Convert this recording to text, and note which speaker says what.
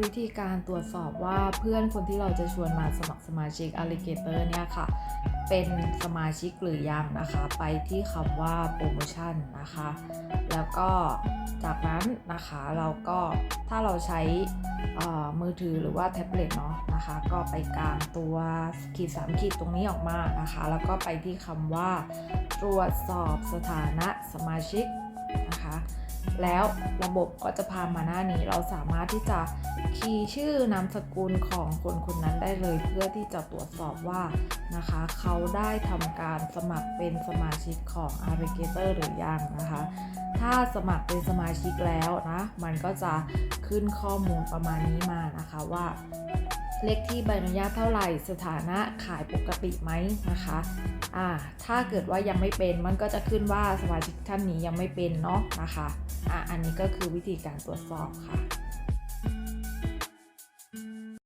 Speaker 1: วิธีการตรวจสอบว่าเพื่อนคนที่เราจะชวนมาสมัครสมาชิก Alligator เนี่ยค่ะ เป็นสมาชิกหรือยังนะคะ ไปที่คำว่าโปรโมชั่นนะคะ แล้วก็จากนั้นนะคะเราก็ถ้าเราใช้มือถือหรือว่าแท็บเล็ตเนาะนะคะ ก็ไปกลางตัวขีดสามขีดตรงนี้ออกมานะคะ แล้วก็ไปที่คำว่า ตรวจสอบสถานะสมาชิก นะคะ แล้วระบบก็จะพามาหน้านี้เราสามารถที่จะคีย์ชื่อนามสกุลของคนคนนั้นได้เลย เพื่อที่จะตรวจสอบว่านะคะ เขาได้ทำการสมัครเป็นสมาชิกของ a r i g a t o r หรือยังนะคะ ถ้าสมัครเป็นสมาชิกแล้วนะ มันก็จะขึ้นข้อมูลประมาณนี้มานะคะว่า เลขที่ใบอนุญาตเท่าไหร่สถานะขายปกติไหมนะคะอ่าถ้าเกิดว่ายังไม่เป็นมันก็จะขึ้นว่าสมาชิกท่านนี้ยังไม่เป็นเนาะนะคะอะอันนี้ก็คือวิธีการตรวจสอบค่ะ